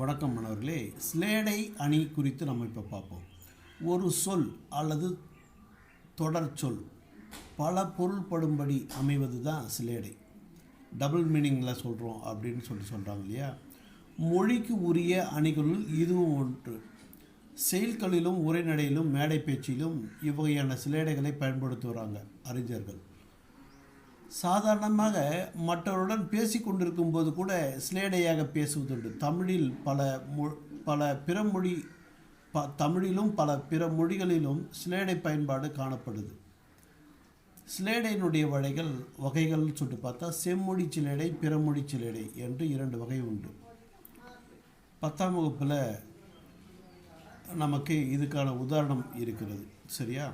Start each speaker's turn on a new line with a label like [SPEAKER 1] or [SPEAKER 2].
[SPEAKER 1] வணக்கம் மாணவர்களே ஸ்லேடை அணி குறித்து நம்ம இப்போ பார்ப்போம். ஒரு சொல் அல்லது தொடர் சொல். பல பொருள்படும்படி அமைவது தான் சிலேடை. டபுள் மீனிங்கில் சொல்கிறோம் அப்படின்னு சொல்லி சொல்கிறாங்க இல்லையா? மொழிக்கு உரிய அணிகளுள் இதுவும் ஒன்று. செயல்களிலும் உரைநடையிலும் மேடை பேச்சிலும் இவ்வகையான சிலேடைகளை பயன்படுத்துகிறாங்க அறிஞர்கள். சாதாரணமாக மற்றவருடன் பேசி கொண்டிருக்கும் போது கூட சிலேடையாக பேசுவதுண்டு. தமிழில் பல மொ பல பிற மொழி ப தமிழிலும் பல பிற மொழிகளிலும் சிலேடை பயன்பாடு காணப்படுது. சிலேடையினுடைய வகைகள் வகைகள்னு சொல்லிட்டு பார்த்தா செம்மொழி சிலேடை பிறமொழி சிலேடை என்று இரண்டு வகை உண்டு. பத்தாம் வகுப்பில் நமக்கு இதுக்கான உதாரணம் இருக்கிறது. சரியா?